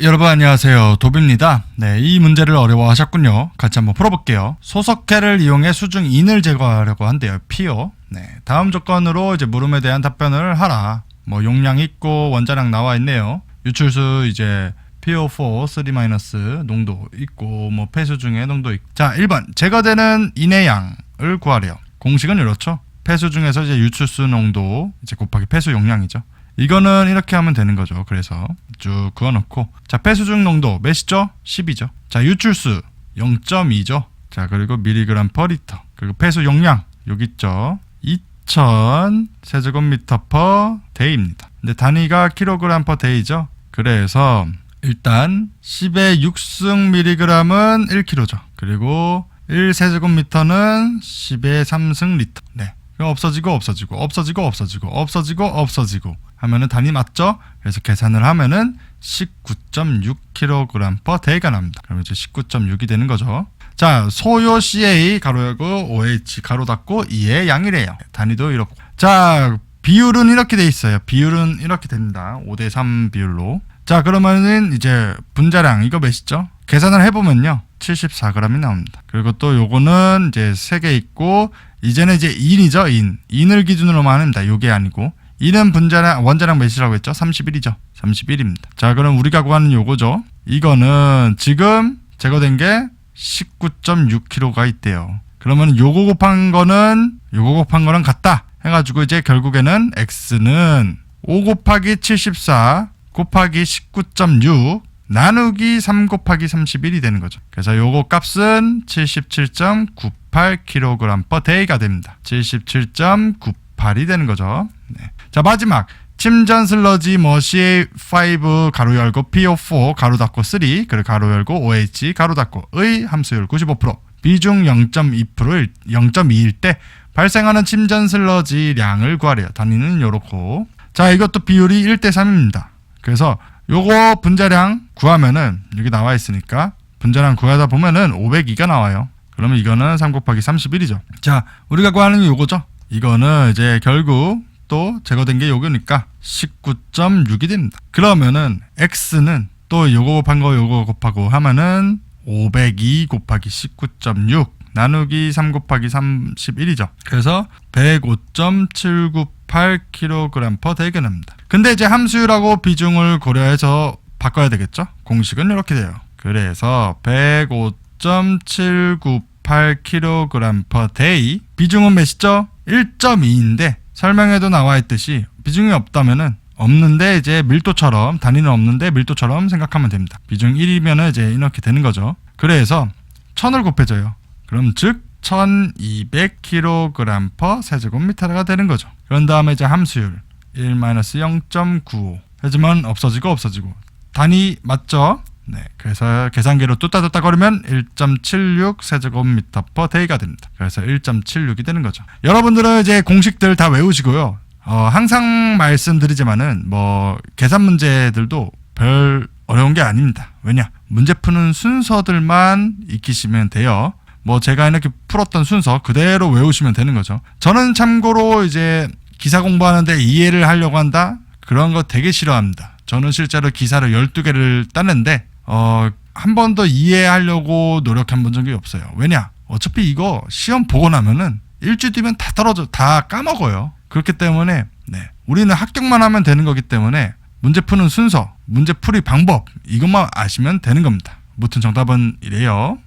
여러분 안녕하세요. 도비입니다. 네, 이 문제를 어려워하셨군요. 같이 한번 풀어볼게요. 소석해를 이용해 수중 인을 제거하려고 한대요. 피요. 네, 다음 조건으로 이제 물음에 대한 답변을 하라. 뭐 용량 있고 원자량 나와 있네요. 유출수 이제 PO4 3- 농도 있고 뭐 폐수 중에 농도 있고. 자, 1번 제거되는 인의 양을 구하래요. 공식은 이렇죠. 폐수 중에서 이제 유출수 농도 이제 곱하기 폐수 용량이죠. 이거는 이렇게 하면 되는 거죠. 그래서 쭉 그어놓고 자 폐수중 농도 몇이죠? 10이죠. 자 유출수 0.2죠. 자 그리고 미리그램 퍼 리터 그리고 폐수 용량 여기 있죠. 2000 세제곱미터 퍼 데이입니다. 근데 단위가 킬로그램 퍼 데이죠. 그래서 일단 10의 6승 미리그램은 1kg죠. 그리고 1 세제곱미터는 10의 3승 리터. 네. 그럼 없어지고 없어지고 없어지고 없어지고 없어지고 없어지고 하면은 단위 맞죠? 그래서 계산을 하면은 19.6kg per day가 납니다. 그러면 이제 19.6이 되는 거죠. 자, 소요 CA 가로 열고 OH 가로 닫고 2의 양이래요. 단위도 이렇고. 자, 비율은 이렇게 돼 있어요. 비율은 이렇게 됩니다. 5대 3 비율로. 자, 그러면은 이제 분자량 이거 몇이죠? 계산을 해보면요. 74g이 나옵니다. 그리고 또 요거는 이제 3개 있고 이제는 이제 인이죠, 인. 인을 기준으로만 합니다. 요게 아니고. 인은 분자량, 원자량 몇이라고 했죠? 31이죠. 31입니다. 자, 그럼 우리가 구하는 요거죠. 이거는 지금 제거된 게 19.6kg가 있대요. 그러면 요거 곱한 거는, 요거 곱한 거는 같다. 해가지고 이제 결국에는 x는 5 곱하기 74 곱하기 19.6 나누기 3 곱하기 31이 되는 거죠. 그래서 요거 값은 77.98kg per day가 됩니다. 77.98이 되는 거죠. 네. 자, 마지막. 침전 슬러지 머시 5 가로 열고 PO4 가로 닫고 3 그리고 가로 열고 OH 가로 닫고의 함수율 95% 비중 0.2% 0.2일 때 발생하는 침전 슬러지 량을 구하래요. 단위는 요렇고. 자, 이것도 비율이 1대 3입니다. 그래서 요거 분자량 구하면은 여기 나와 있으니까 분자량 구하다 보면은 502가 나와요. 그러면 이거는 3 곱하기 31이죠. 자, 우리가 구하는 게 요거죠. 이거는 이제 결국 또 제거된 게 요거니까 19.6이 됩니다. 그러면은 x는 또 요거 곱한 거 요거 곱하고 하면은 502 곱하기 19.6 나누기 3 곱하기 31이죠. 그래서 105.798kg per day가 납니다. 근데 이제 함수율하고 비중을 고려해서 바꿔야 되겠죠? 공식은 이렇게 돼요. 그래서 105.798kg per day 비중은 몇이죠? 1.2인데 설명에도 나와 있듯이 비중이 없다면은 없는데 이제 밀도처럼 단위는 없는데 밀도처럼 생각하면 됩니다. 비중 1이면은 이제 이렇게 되는 거죠. 그래서 1000을 곱해줘요. 그럼 즉 1200kg per 세제곱미터가 되는 거죠. 그런 다음에 이제 함수율 1-0.95 하지만 없어지고 없어지고 단위 맞죠? 네, 그래서 계산기로 뚜따뚜따 거리면 1.76 세제곱미터 per day가 됩니다. 그래서 1.76이 되는 거죠. 여러분들은 이제 공식들 다 외우시고요. 어, 항상 말씀드리지만은 뭐 계산 문제들도 별 어려운 게 아닙니다. 왜냐? 문제 푸는 순서들만 익히시면 돼요. 뭐 제가 이렇게 풀었던 순서 그대로 외우시면 되는 거죠. 저는 참고로 이제 기사 공부하는데 이해를 하려고 한다? 그런 거 되게 싫어합니다. 저는 실제로 기사를 12개를 땄는데 어, 한 번도 이해하려고 노력한 본 적이 없어요. 왜냐? 어차피 이거 시험 보고 나면은 일주일 뒤면 다 떨어져, 다 까먹어요. 그렇기 때문에, 네. 우리는 합격만 하면 되는 거기 때문에 문제 푸는 순서, 문제 풀이 방법, 이것만 아시면 되는 겁니다. 무튼 정답은 이래요.